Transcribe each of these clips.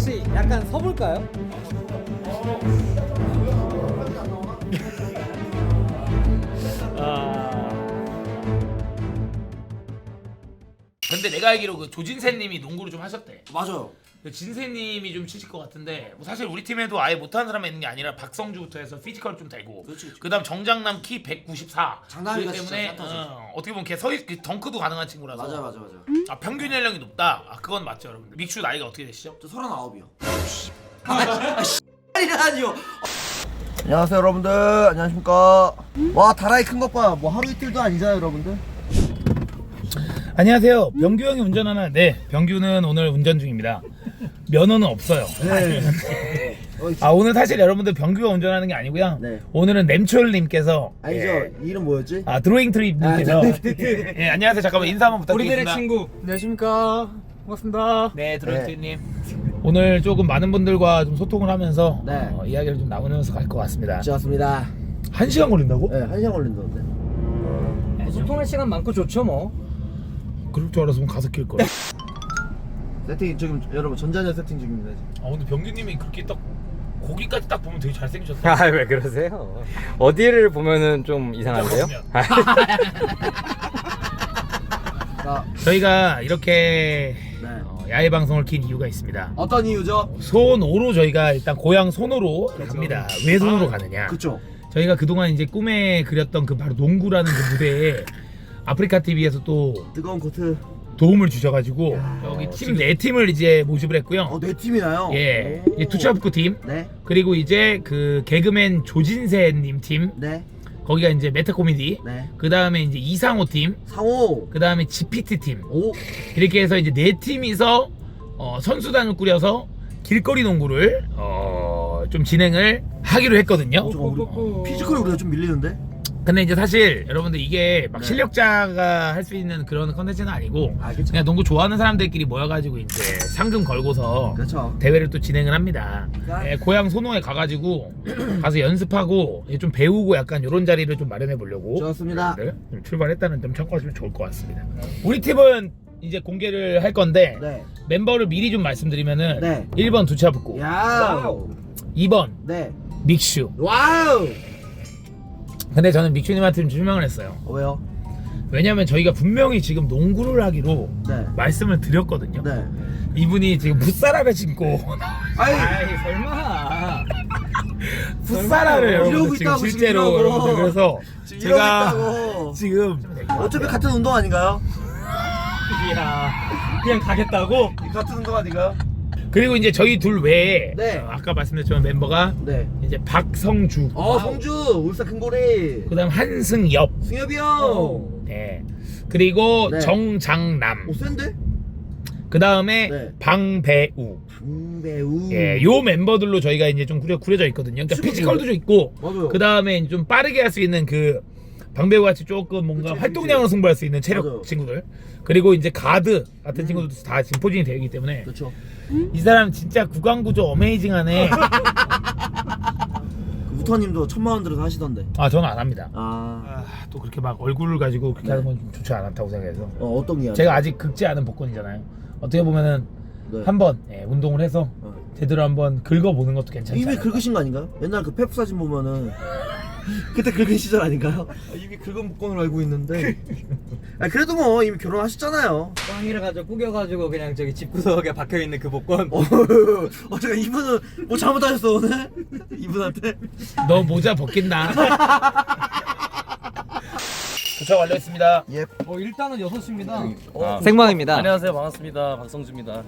혹시 약간 서볼까요? 근데 내가 알기로 그 조진세님이 농구를 좀 하셨대. 맞아요. 진세님이 좀 치실 것 같은데 뭐 사실 우리 팀에도 아예 못하는 사람이 있는 게 아니라 박성주부터 해서 피지컬 좀 되고 그렇지, 그렇지. 그다음 정장남 키 194. 장난이다, 그렇기 때문에. 어, 어떻게 보면 걔 서있 그 덩크도 가능한 친구라서 맞아 맞아 맞아. 아, 평균 연령이 높다. 아 그건 맞죠 여러분들. 믹슈 나이가 어떻게 되시죠? 저 서른아홉이요. 아, 씨발이라니요. 안녕하세요 여러분들 안녕하십니까 와 다라이 큰 것봐뭐 하루 이틀도 아니잖아요 여러분들 안녕하세요. 병규 형이 운전하는 네 병규는 오늘 운전 중입니다. 면허는 없어요. 네 아 오늘 사실 여러분들 병규가 운전하는 게 아니고요. 네. 오늘은 램철님께서 아니죠 예, 이름 뭐였지? 아 드로잉 트립님께서 아, 네. 예 안녕하세요 잠깐만 인사 한번 부탁드리겠습니다. 우리들의 친구 안녕하십니까 반갑습니다 네 드로잉 네. 트립님 오늘 조금 많은 분들과 좀 소통을 하면서 네. 어, 이야기를 좀 나누면서 갈 것 같습니다. 좋았습니다 한 시간 걸린다고? 네 한 시간 걸린다는데 소통할 시간 많고 좋죠 뭐 그럴 줄 알았으면 가서 낄 거야. 세팅 지금 여러분 전자녀 세팅 중입니다 지금. 아 근데 병규님이 그렇게 딱 고기까지 딱 보면 되게 잘생기셨다. 아 왜 그러세요? 어디를 보면은 좀 이상한데요? 자, 저희가 이렇게 네. 어, 야외 방송을 킨 이유가 있습니다. 어떤 이유죠? 손오로 저희가 일단 고향 손오로 갑니다. 왜 손으로 가느냐? 그쵸 저희가 그동안 이제 꿈에 그렸던 그 바로 농구라는 그 무대에 아프리카 TV에서 또 뜨거운 코트 도움을 주셔가지고 여기 팀 네 팀을 이제 모집을 했고요. 어네 팀이나요? 예, 오. 이 투차북구 팀네 그리고 이제 그 개그맨 조진세님 팀 네, 거기가 이제 메타 코미디 네. 그 다음에 이제 이상호 팀 상호 그 다음에 GPT 팀 오 이렇게 해서 이제 네 팀이서 어, 선수단을 꾸려서 길거리 농구를 어, 좀 진행을 하기로 했거든요. 어, 잠깐, 우리 피지컬이 우리가 좀 밀리는데? 근데 이제 사실 여러분들 이게 막 네. 실력자가 할 수 있는 그런 컨텐츠는 아니고 아 그쵸 그냥 농구 좋아하는 사람들끼리 모여가지고 이제 상금 걸고서 그렇죠 대회를 또 진행을 합니다. 그러니까- 예, 고향 소노에 가가지고 가서 연습하고 이제 좀 배우고 약간 이런 자리를 좀 마련해 보려고 좋습니다 네, 좀 출발했다는 점 참고하시면 좋을 것 같습니다. 우리 팀은 이제 공개를 할 건데 네 멤버를 미리 좀 말씀드리면은 네. 1번 두차붓고 야우 2번 네 믹슈 와우 근데 저는 믹슈님한테 좀 실망을 했어요 어, 왜요? 왜냐면 저희가 분명히 지금 농구를 하기로 네 말씀을 드렸거든요 네. 이분이 지금 풋사라를 신고 아이 아이 설마 풋사라를 이러고 여러분들 지금 있다고, 실제로 이러고. 여러분들 그래서 지금 제가 이러고 있다고. 지금 어차피 같은 운동 아닌가요? 이야 그냥 가겠다고? 같은 운동 아닌가요? 그리고 이제 저희 둘 외에 네. 어, 아까 말씀드렸지만 멤버가 네. 이제 박성주 어 성주 울산 큰고리 그다음 한승엽 승엽이 형. 네. 그리고 네. 정장남 오 센데? 그 다음에 네. 방배우 강배우. 예, 요 멤버들로 저희가 이제 좀 구려, 구려져 있거든요. 그러니까 피지컬도 좀 있고, 맞아요. 그 다음에 좀 빠르게 할 수 있는 그 방배우 같이 조금 뭔가 그치, 활동량으로 승부할 수 있는 체력 맞아요. 친구들. 그리고 이제 가드 같은 친구들도 다 지금 포진이 되어 있기 때문에 그렇죠. 이 사람 진짜 구강구조 어메이징하네. 그 우터님도 천만 원 들어서 하시던데. 아, 저는 안 합니다. 아. 아, 또 그렇게 막 얼굴을 가지고 그렇게 네. 하는 건좀 좋지 않다고 생각해서. 어 어떤 이야기? 제가 아직 긁지 않은 복권이잖아요. 어떻게 보면은 네. 한번 예, 운동을 해서 어. 제대로 한번 긁어보는 것도 이미 않을까. 긁으신 거 아닌가요? 옛날 그 펩 사진 보면은 그때 긁은 시절 아닌가요? 아, 이미 긁은 복권으로 알고 있는데. 아 그래도 뭐 이미 결혼하셨잖아요. 꽝이를 가지고 꾸겨가지고 그냥 저기 집구석에 박혀있는 그 복권 어, 어 제가 이분은 뭐 잘못하셨어 오늘? 이분한테? 너 모자 벗긴다. 도착 완료했습니다. 예. 어 일단은 6시입니다 아, 생방입니다. 안녕하세요 반갑습니다 박성주입니다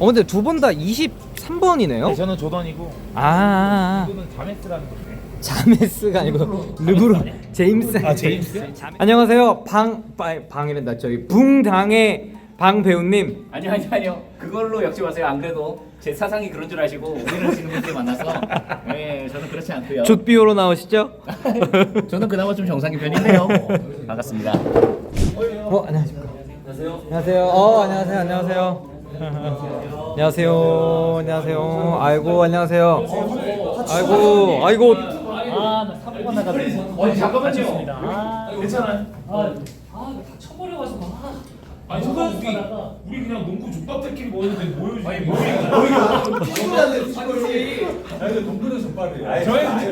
어 근데 두 분 다 23번이네요? 네, 저는 조던이고 아, 아, 아. 이분은 자메스라는 건데. 자메스가 아니고 르브론 제임스. 아 제임스? 안녕하세요. 방, 방 방이란다. 저희 붕당의 방 배우님. 아니요 아니요 아니요 그걸로 역시 마세요 안 그래도 제 사상이 그런 줄 아시고 오해를 하시는 분들 많아서 네 저는 그렇지 않고요 족비오로 나오시죠? 저는 그나마 좀 정상인 편인데요 반갑습니다 어 안녕하십니까. 안녕하세요. 어 안녕하세요. 안녕하세요. 안녕하세요. 안녕하세요. 아이고 안녕하세요. 아이고 아이고 사고가 나가지고 어 잠깐만요. 아 괜찮아요. 아다 쳐버려가지고 아니 잠깐 우리 우리 그냥 농구 좀 국밥들끼리 모였는데 모여주지. 아니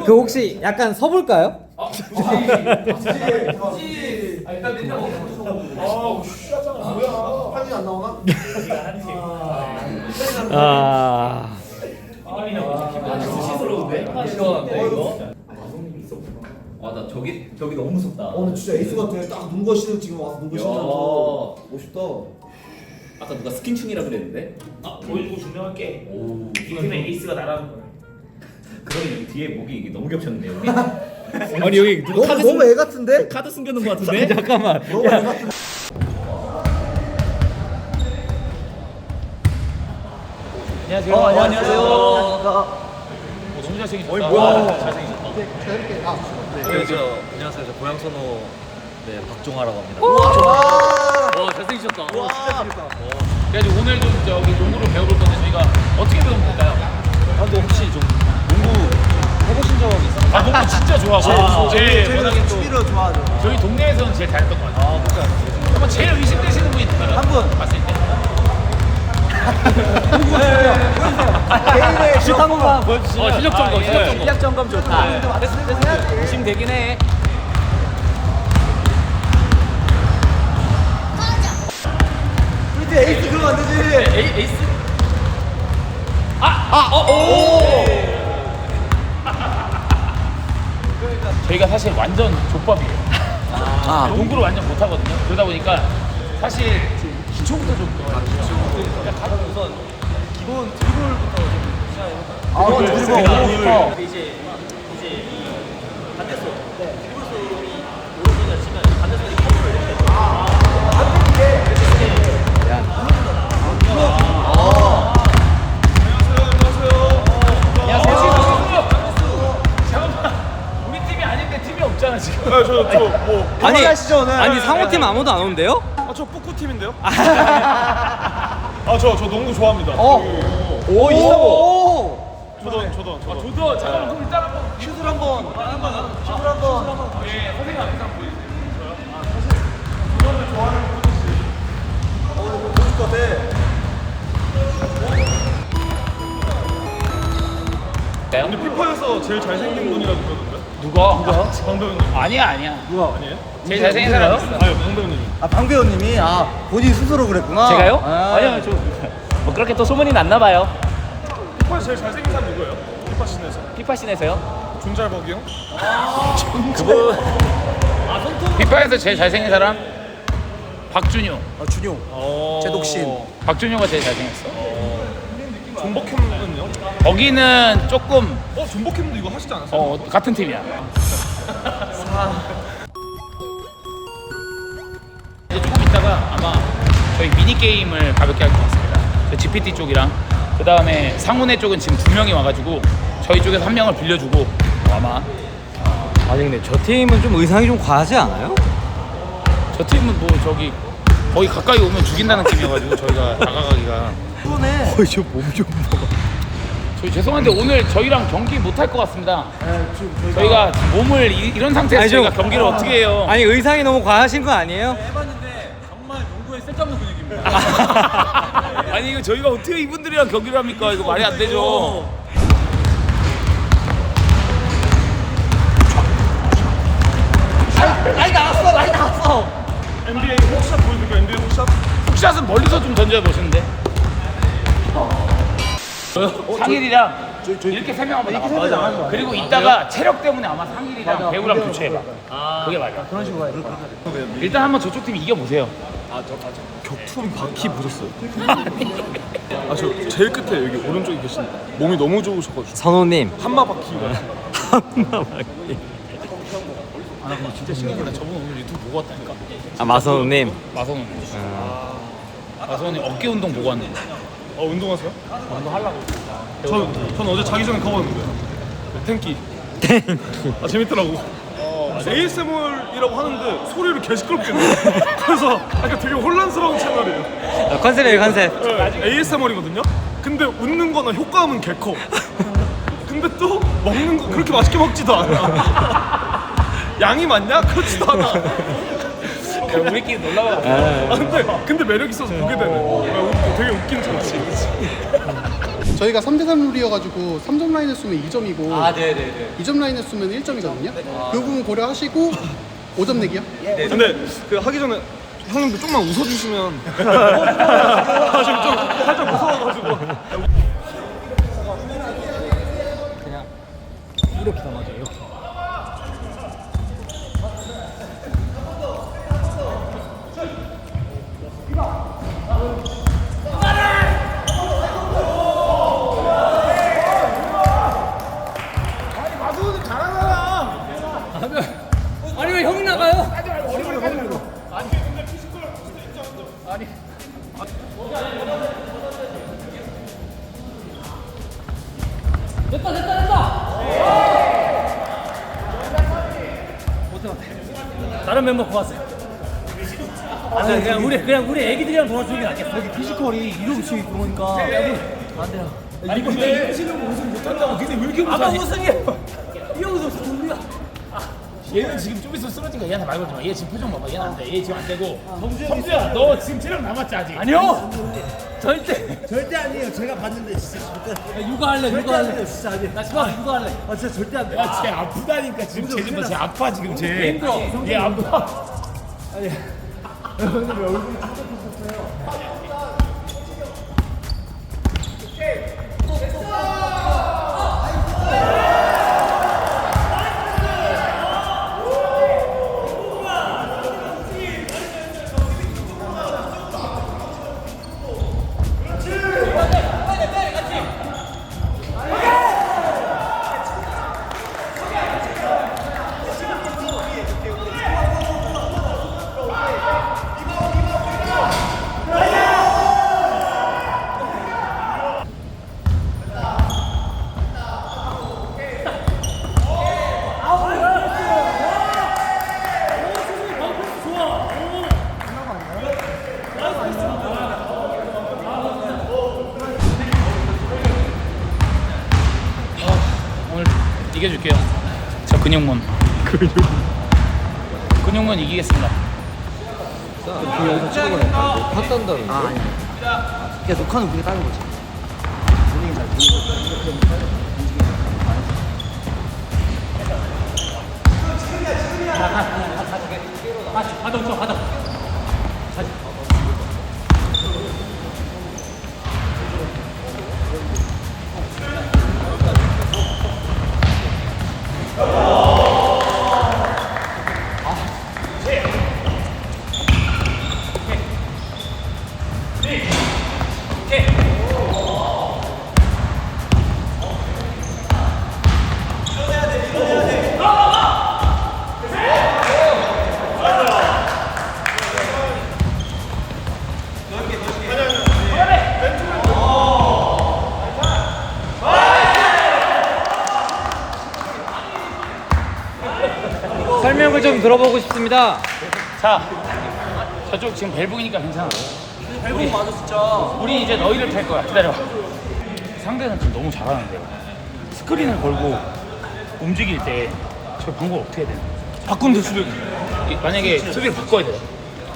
그 혹시 약간 서볼까요? 한이 안 나오나? 아 수시스러운데? 시원한데 이거? 아나 저기 저기 너무 무섭다. 어 근데 진짜 에이스 같아 딱 눈 거시는 지금 와서 눈 거시는 야. 거 멋있다 아까 누가 스킨충이라 그랬는데? 아 보여주고 증명할게. 오 이 팀의 에이스가 나라는 거야. 그러면 여기 뒤에 목이 이게 너무 겹쳤네 여기. 아니 여기 누가 너무, 너무 애 같은데? 카드 숨겨놓은 것 같은데? 잠깐만 너무 애 같은데? 안녕하세요. 어, 안녕하세요 너무 잘생기셨다. 어이 뭐야. 잘생기셨다. 네, 저 안녕하세요. 저 고향 선호 네 박종화라고 합니다. 와 잘생기셨다. 와 진짜 재밌다. 그래가지고 오늘 좀 저기 농구를 배워볼 건데 저희가 어떻게 배우면 될까요? 아, 근데 혹시 좀 농구 해보신 적 있어요? 아 농구 진짜 좋아하고 제일 워낙에 또 수비를 좋아하죠 저희 동네에서는 제일 잘했던 것 같아요. 한번 제일 의심되시는 분이 있나요? 한 분. 봤을 때. 개인의 슛 한 번만 보여주시면 어, 실력 점검, 실력 점검. 실력 점검 좋다 됐어 됐어 의심 되긴 해 우리 에이스 그러면 안 되지 에이, 에이스? 아! 아! 어! 오! 저희가 사실 완전 족밥이에요. 아, 농구를 완전 못하거든요. 그러다 보니까 사실 기초부터 좀 가장 우선 기본 드리블부터 좀 시작해볼까요? 아 드리블. 드리블부터 이제 이제 이 반대손. 드리블 손이 오른손을 치면 반대손이 커브를 이렇게 팀이 아닌데 팀이 없잖아 지금. 아니 아니 상호팀 아무도 안 오는데요? 아, 저 뿌꾸 팀인데요? 아, 저, 저 농구 좋아합니다. 오 있어 저도, 저도, 저도. 저도 잠깐만 그럼 일단 한번 슛을 한번 슛을 한번 예, 선생님 앞에서 한번 보여주세요. 보실 것 같아 근데 피파에서 제일 잘생긴 분이라고 그러던데? 누가? 누가? 방배우님. 아니야 아니야. 아니에요? 제일 잘생긴 사람 있어. 아니, 방배우님. 아 방 배우님이 아 본인 스스로 그랬구나 제가요? 아. 아니요 저뭐 그렇게 또 소문이 났나 봐요. 피파에서 제일 잘생긴 사람 누구예요? 피파 씬에서. 피파 씬에서요? 존잘버기 형? 피파에서 제일 잘생긴 사람 박준효. 아, 준용 어. 제독신 박준효가 제일 잘생겼어. 존버캠은요? 거기는 조금 어, 존버캠도 이거 하시지 않았어요? 어, 같은 팀이야. 있다가 아마 저희 미니 게임을 가볍게 할 것 같습니다. 저 GPT 쪽이랑 그 다음에 상훈의 쪽은 지금 두 명이 와가지고 저희 쪽에서 한 명을 빌려주고 아마 아니 근데 저 팀은 좀 의상이 좀 과하지 않아요? 저 팀은 뭐 저기 거의 가까이 오면 죽인다는 팀이어가지고 저희가 다가가기가 어이 저몸좀 봐. 저희 죄송한데 오늘 저희랑 경기 못 할 것 같습니다. 네, 지금 저희가 저희가 몸을 이, 런 상태에서 아니, 좀- 저희가 경기를 어떻게 해요? 아니 의상이 너무 과하신 거 아니에요? 아니 이거 저희가 어떻게 이분들이랑 경기를 합니까? 이거 말이 안 되죠. 라인 나왔어 라인 나왔어 NBA 혹샷 보여드릴까요? NBA 혹샷? 훅샷은 멀리서 좀 던져 보시는데. 상일이랑 이렇게 세명 한번 나가. 그리고 이따가 체력 때문에 아마 상일이랑 배우랑 교체해봐. 그게 맞아. 그런 식으로 가. 일단 한번 저쪽 팀 이겨 보세요. 격투 바퀴 보셨어요? 아, 저 제일 끝에 여기 오른쪽에 계신다. 몸이 너무 좋으셔가지고. 선호님 한마 바퀴가. 아, 나 진짜 신기하다. 저분 오늘 유튜브 보고 왔다니까. 아 마선호님 마성훈. 마성훈이 어깨 운동 보고 왔는데. 어, 운동하세요? 운동하려고. 저, 전 어제 자기 전에 가봤는데. 탱키. 아, 재밌더라고. 어, ASMR이라고 하는데 소리를 개 시끄럽게 내. 그래서 약간 되게 혼란스러운 채널이에요. 어, 컨셉이에요 컨셉 네, ASMR이거든요. 근데 웃는 거나 효과음은 개 커. 근데 또 먹는 거 그렇게 맛있게 먹지도 않아. 양이 많냐? 그렇지도 않아. 우리끼리 놀러 가. 아 근데 근데 매력 있어서 보게 되네. 아, 웃- 되게 웃긴 장치. 저희가 3대3 룰이어가지고 3점 라인에 쓰면 2점이고 아 네네네. 2점 라인에 쓰면 1점이거든요. 그 부분 고려하시고 5점 내기요? 근데 그 하기 전에 형님도 좀만 웃어주시면 아, 지금 좀 살짝 무서워가지고 아니 왜 형이 나가요? 다른 멤버 구하세요. 아니 그냥 우리 그냥 우리 애기들이랑 놀아주는 게 낫겠어. 여기 피지컬이 치고 그러니까 안 돼요. 아니 근데 이기는 우승 못한다고 근데 왜 이렇게? 아까 우승이에요. 이 우리야. 얘는 지금 좀 있으면 쓰러진 거야. 얘한테 말 걸지 마. 얘 지금 표정 봐봐. 얘는 안 돼. 얘 지금 안 되고. 성주야, 너 지금 체력 남았지 아직? 아니요. 절대. 절대 아니에요. 제가 봤는데 진짜 절대. 야, 육아할래 육아할래. 진짜 아니에요. 나 시방 육아할래. 아 진짜 절대 안 돼. 야, 쟤 아프다니까 지금 쟤 지금 쟤 아파 지금 쟤. 그러니까. 얘 아파. 오늘 근육. 근육문 이기겠습니다. 여기서 찍어버려. 확 딴다는 아 아니야. 야 녹화는 우리가 따는 거지. 가자 가자 가자. 설명을 좀 들어보고 싶습니다. 자, 저쪽 지금 벨붕이니까 괜찮아. 벨붕 맞아 진짜. 우리 이제 너희를 탈 거야. 기다려. 상대는 지금 너무 잘하는데 스크린을 걸고 움직일 때저 방법 어떻게 해야 되나? 바꾸면 돼 수비. 이- 만약에 수비를 바꿔야 돼.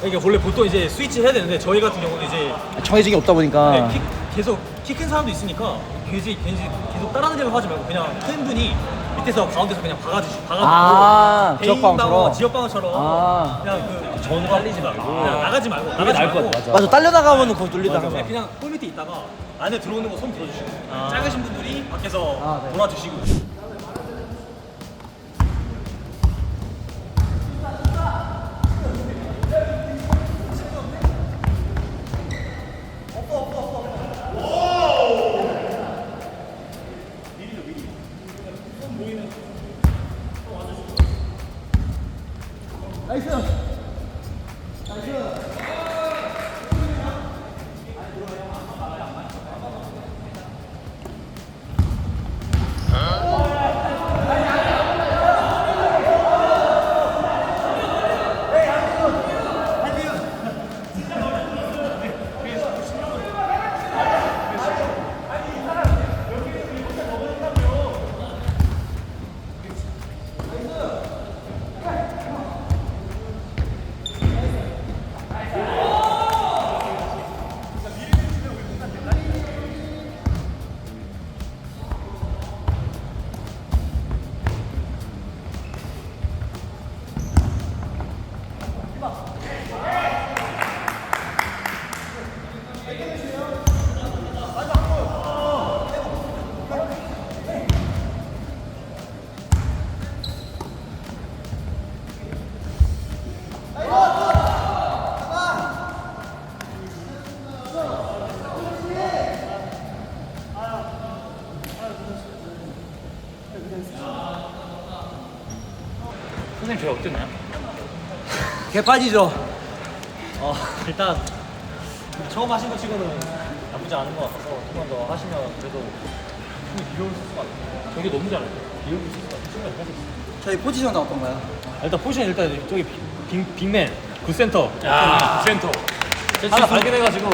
이게 원래 보통 이제 스위치 해야 되는데 저희 같은 경우는 이제 정해진 게 없다 보니까. 네, 킥, 계속 키 큰 사람도 있으니까 괜히 괜히 계속 따라다니려고 하지 말고 그냥 큰 분이 밑에서 가운데서 그냥 박아주시 박아주고 아, 개인 지역방어처럼? 방어, 지역방어처럼 아. 그냥 그 전후 달리지 말고 그냥 나가지 말고 나가지 나을 말고 것 같아. 맞아. 딸려 나가면은 거기 뚫리다가. 그냥, 그냥 골 밑에 있다가 안에 들어오는 거 손 들어주시고 작으신 분들이 밖에서 아, 네. 돌아주시고 개 빠지죠. 어 일단 처음 하신 거 치고는 나쁘지 않은 것 같아서 조금 더 하시면 그래도 충분히 비교를 쓸것 같아요. 저게 너무 잘해. 저희 포지션 어떤가요? 아, 일단 포지션 일단 저기 빅, 빅맨 굿센터 야 센터. 하나 발견해가지고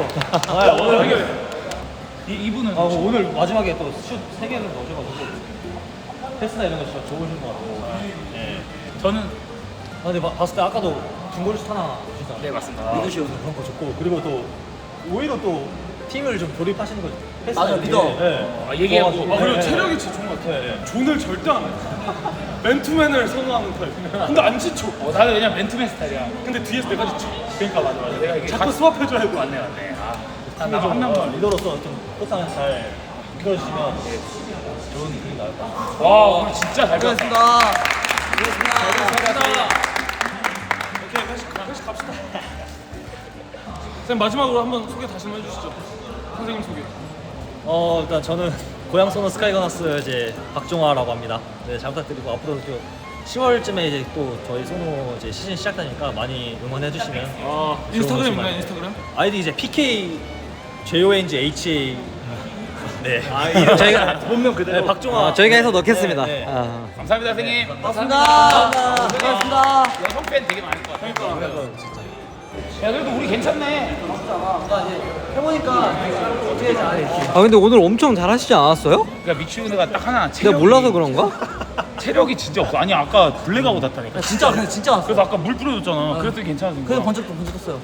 아, 오늘 이 이분은 아, 오늘 마지막에 또 슛 세 개를 넣으셔가지고 패스나 이런 거 진짜 좋으신 것 같고 네. 저는 아, 근데 봐- 봤을 때 아까도 중거리 슛 하나 주시잖아요 네 맞습니다. 리더십은 그런 거 좋고 그리고 또 오히려 또 팀을 좀 조립하시는 거 패스 맞아, 리더. 네. 아, 얘기하고 좋아가지고. 아, 그리고 네. 체력이 진짜 좋은 것 같아. 네, 네. 존을 절대 안 해. 맨투맨을 선호하는 타입. 근데 안 지쳐. 어, 나는 그냥 맨투맨 스타일이야. 근데 뒤에서 내가 지쳐. 그러니까 맞아 맞아. 내가 이게 자꾸 스왑해줘야 돼. 맞네 맞네. 아, 팀을 나한 좀 명만. 리더로서 좀 포상을 잘 이끌어주시면 되게 좋은 그림이 나올 것 같아요 와 오늘 진짜 잘 배웠다. 고맙습니다. 회식 갑시다. 선생님 마지막으로 한번 소개 다시 한번 해주시죠. 선생님 소개. 어 일단 저는 고향 소노 스카이거너스 이제 박종화라고 합니다. 네, 잘 부탁드리고 앞으로도 또 10월쯤에 이제 또 저희 소노 이제 시즌 시작되니까 많이 응원해 주시면 아, 인스타그램 있나요, 인스타그램? 아이디 이제 PK JONG HA 네. 아, 이름 저희가 본명 그대로 네, 박종화 저희가 해서 넣겠습니다. 네, 네. 아. 감사합니다 선생님. 고맙습니다. 고맙습니다. 여성 팬 되게 많을 것 같아. 야 그래도 우리 괜찮네. 해보니까 어떻게 잘해. 아 근데 오늘 엄청 잘하시지 않았어요? 그러니까 미치우느가 딱 하나. 내가 체력이, 몰라서 그런가? 체력이 진짜 없어. 아니 아까 블랙아웃 났다니까. 진짜 근데 진짜 왔어. 그래서 아까 물 뿌려줬잖아. 그랬더니 괜찮았는 거야. 그래서 번쩍 번쩍 떴어요.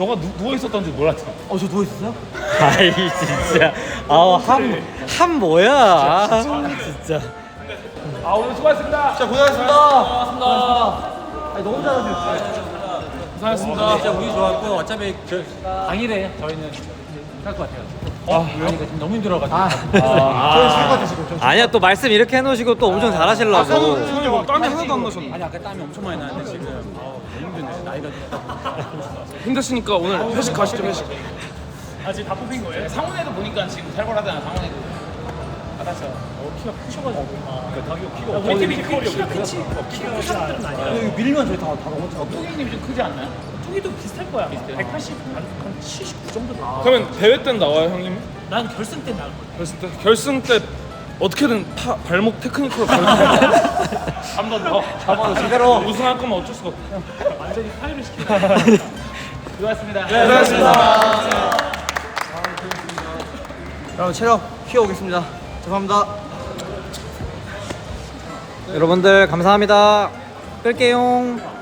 너가 누, 누워 있었던 줄 몰랐지. 어 저 누워 있었어요? 아이 진짜. 아함함 뭐야? 아, 진짜. 아 오늘 수고하셨습니다. 자 고생하셨습니다. 고생하셨습니다. 아니 너무 잘하셨어요. 고생하셨습니다. 진짜 운이 좋았고 어차피 저 당일에 저희는 할것 같아요. 어? 아니 지금 너무 힘들어가지고. 아니야 또 말씀 이렇게 해놓으시고 또 엄청 잘하시려고. 선생님 뭐 땀이 하나도 안 나셨네. 아니 아까 땀이 엄청 많이 나는데 지금 아, 너무 힘드네. 나이가 힘드시니까 오늘 회식 가시죠, 회식. 아직 다 뽑힌 거예요? 상훈이도 보니까 지금 살벌하잖아 상훈이도. 알았어. 키가 크셔가지고. 아, 그 다기가 키가 우리 팀이 키- 키가 크지. 여기 밀면 저희 다다 넘었죠. 뚜기님이 좀 크지 않나요? 뚜기도 비슷할 거야. 비슷해. 180, 한, 한 79 정도 나. 그러면 대회 때는 나와요, 형님? 난 결승 때 나올 거야. 결승 때? 결승 때 어떻게든 파, 발목 가는 한번 더. 한번 제대로. 우승할 거면 어쩔 수가 없고. 완전히 파이를 시켜. 수고하셨습니다. 고생하셨습니다. 여러분 체력 키워오겠습니다. 죄송합니다. 여러분들 감사합니다. 끌게용.